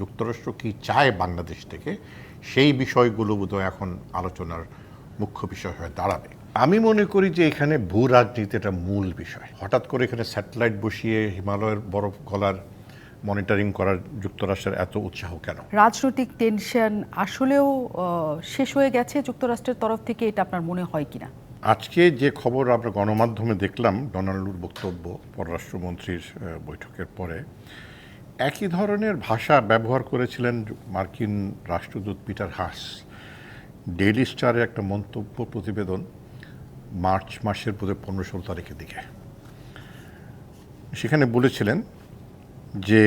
যুক্তরাষ্ট্র কি চায় বাংলাদেশ থেকে সেই বিষয়গুলো বোধহয় এখন আলোচনার মুখ্য বিষয় হয়ে দাঁড়াবে। আমি মনে করি যে এখানে ভূ রাজনীতি এটা মূল বিষয়। হঠাৎ করে এখানে স্যাটেলাইট বসিয়ে হিমালয়ের বরফ গলার মনিটরিং করার যুক্তরাষ্ট্রের এত উৎসাহ কেন? রাজনৈতিক টেনশন আসলেও আহ, শেষ হয়ে গেছে যুক্তরাষ্ট্রের তরফ থেকে এটা আপনার মনে হয় কিনা? আজকে যে খবর আমরা গণমাধ্যমে দেখলাম ডোনাল্ডুর বক্তব্য পররাষ্ট্রমন্ত্রীর বৈঠকের পরে একই ধরনের ভাষা ব্যবহার করেছিলেন মার্কিন রাষ্ট্রদূত পিটার হাস ডেইলি স্টারের একটা মন্তব্য প্রতিবেদন মার্চ মাসের বোধহয় পনেরো ষোলো তারিখের দিকে। সেখানে বলেছিলেন যে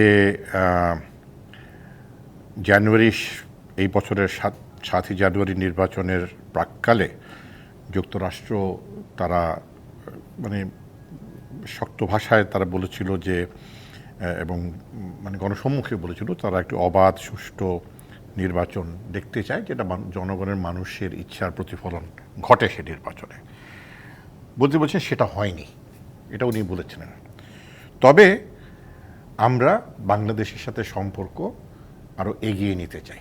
জানুয়ারি এই বছরের সাত, সাতই জানুয়ারি নির্বাচনের প্রাককালে যুক্তরাষ্ট্র তারা মানে শক্ত ভাষায় তারা বলেছিল যে এবং মানে গণসম্মুখে বলেছিল তারা একটি অবাধ, সুষ্ঠু নির্বাচন দেখতে চায়, যেটা জনগণের মানুষের ইচ্ছার প্রতিফলন ঘটে সে নির্বাচনে। বলতে বলছেন সেটা হয়নি। এটা উনি বলেছিলেন। তবে আমরা বাংলাদেশের সাথে সম্পর্ক আরও এগিয়ে নিতে চাই।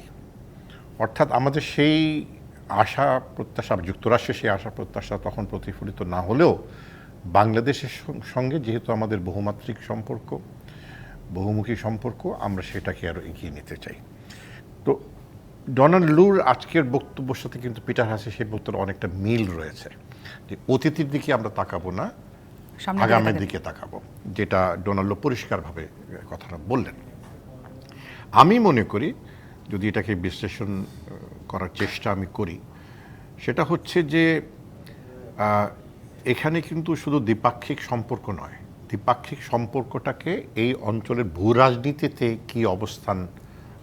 অর্থাৎ আমাদের সেই আশা প্রত্যাশা যুক্তরাষ্ট্রের সেই আশা প্রত্যাশা তখন প্রতিফলিত না হলেও বাংলাদেশের সঙ্গে যেহেতু আমাদের বহুমাত্রিক সম্পর্ক বহুমুখী সম্পর্ক আমরা সেটাকে আরও এগিয়ে নিতে চাই। তো ডোনাল্ড লুর আজকের বক্তব্যের সাথে কিন্তু পিটার হাসি সেই বক্তব্য অনেকটা মিল রয়েছে যে অতীতের দিকে আমরা তাকাবো না আগামের দিকে তাকাবো যেটা ডোনাল্ডো পরিষ্কারভাবে কথাটা বললেন। আমি মনে করি যদি এটাকে বিশ্লেষণ করার চেষ্টা আমি করি সেটা হচ্ছে যে এখানে কিন্তু শুধু দ্বিপাক্ষিক সম্পর্ক নয় দ্বিপাক্ষিক সম্পর্কটাকে এই অঞ্চলের ভূ রাজনীতিতে কি অবস্থান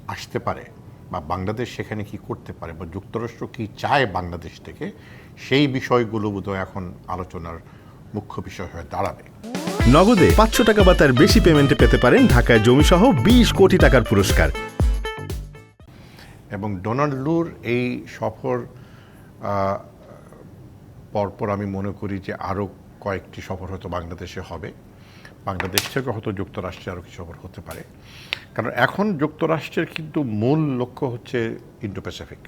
আসতে পারে বা বাংলাদেশ সেখানে কি করতে পারে বা যুক্তরাষ্ট্র কি চায় বাংলাদেশ থেকে সেই বিষয়গুলো বোধহয় এখন আলোচনার মুখ্য বিষয় হয়ে দাঁড়াবে। নগদে পাঁচশো টাকা বা তার বেশি পেমেন্টে পেতে পারেন ঢাকায় জমিসহ বিশ কোটি টাকার পুরস্কার। এবং ডোনাল্ড লুর এই সফর পরপর আমি মনে করি যে আরও কয়েকটি সফর হয়তো বাংলাদেশে হবে। বাংলাদেশ থেকে হয়তো যুক্তরাষ্ট্রে আরও কিছু সফর হতে পারে। কারণ এখন যুক্তরাষ্ট্রের কিন্তু মূল লক্ষ্য হচ্ছে ইন্ডো প্যাসিফিক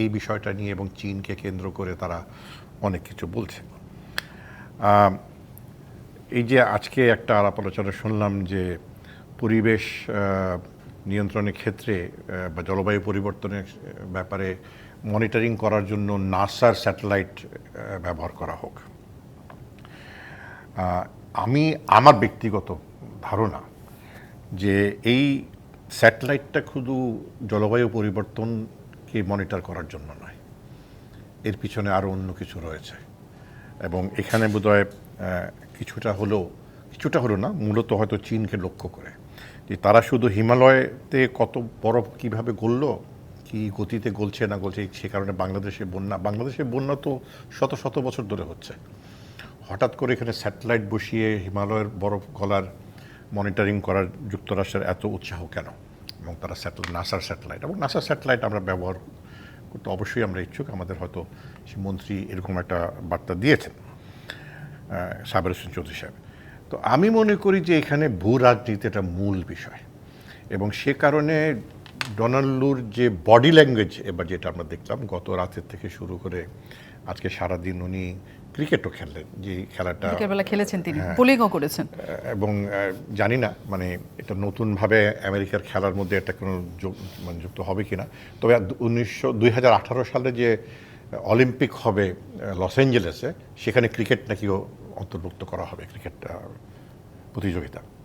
এই বিষয়টা নিয়ে এবং চীনকে কেন্দ্র করে তারা অনেক কিছু বলছে। এই যে আজকে একটা আলাপ আলোচনা শুনলাম যে পরিবেশ নিয়ন্ত্রণের ক্ষেত্রে বা জলবায়ু পরিবর্তনের ব্যাপারে মনিটরিং করার জন্য নাসার স্যাটেলাইট ব্যবহার করা হোক। আমি, আমার ব্যক্তিগত ধারণা যে এই স্যাটেলাইটটা শুধু জলবায়ু পরিবর্তনকে মনিটর করার জন্য নয়, এর পিছনে আরও অন্য কিছু রয়েছে। এবং এখানে বোধহয় কিছুটা হলেও, কিছুটা হলো না, মূলত হয়তো চীনকে লক্ষ্য করে যে তারা শুধু হিমালয়তে কত বরফ কীভাবে গলল, কি গতিতে গলছে না গলছে, সে কারণে বাংলাদেশে বন্যা বাংলাদেশে বন্যা তো শত শত বছর ধরে হচ্ছে। হঠাৎ করে এখানে স্যাটেলাইট বসিয়ে হিমালয়ের বরফ গলার মনিটরিং করার যুক্তরাষ্ট্রের এত উৎসাহ কেন? এবং তারা স্যাটেল, নাসার স্যাটেলাইট। এবং নাসার স্যাটেলাইট আমরা ব্যবহার করতে অবশ্যই আমরা ইচ্ছুক। আমাদের হয়তো সে মন্ত্রী এরকম একটা বার্তা দিয়েছেন সাবের হোসেন চৌধুরী সাহেব। তো আমি মনে করি যে এখানে ভূ রাজনীতি এটা মূল বিষয়। এবং সে কারণে ডোনাল্ডুর যে বডি ল্যাঙ্গুয়েজ এবার যেটা আমরা দেখলাম গত রাতের থেকে শুরু করে আজকে সারাদিন উনি ক্রিকেটও খেললেন। যে খেলাটা বেলা খেলেছেন তিনি হ্যাঁ। বোলিংও করেছেন। এবং জানি না মানে এটা নতুনভাবে আমেরিকার খেলার মধ্যে একটা কোনো যোগ মানে যুক্ত হবে কিনা। তবে উনিশশো দুই হাজার আঠারো সালে যে অলিম্পিক হবে লস অ্যাঞ্জেলেসে সেখানে ক্রিকেট নাকিও অন্তর্ভুক্ত করা হবে ক্রিকেট প্রতিযোগিতা।